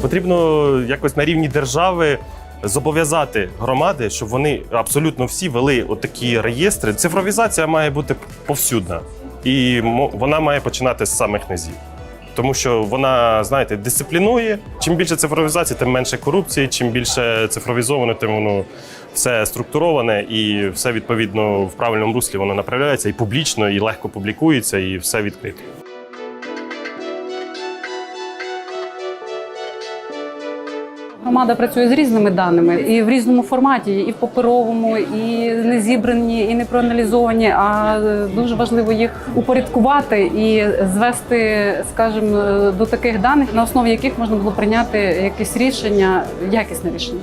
Потрібно якось на рівні держави зобов'язати громади, щоб вони абсолютно всі вели отакі реєстри. Цифровізація має бути повсюдна, і вона має починати з самих низів. Тому що вона, знаєте, дисциплінує. Чим більше цифровізації, тим менше корупції. Чим більше цифровізовано, тим воно все структуроване і все відповідно в правильному руслі воно направляється і публічно, і легко публікується, і все відкрито. Громада працює з різними даними і в різному форматі, і в паперовому, і не зібрані, і не проаналізовані. А дуже важливо їх упорядкувати і звести, скажімо, до таких даних, на основі яких можна було прийняти якесь рішення, якісне рішення.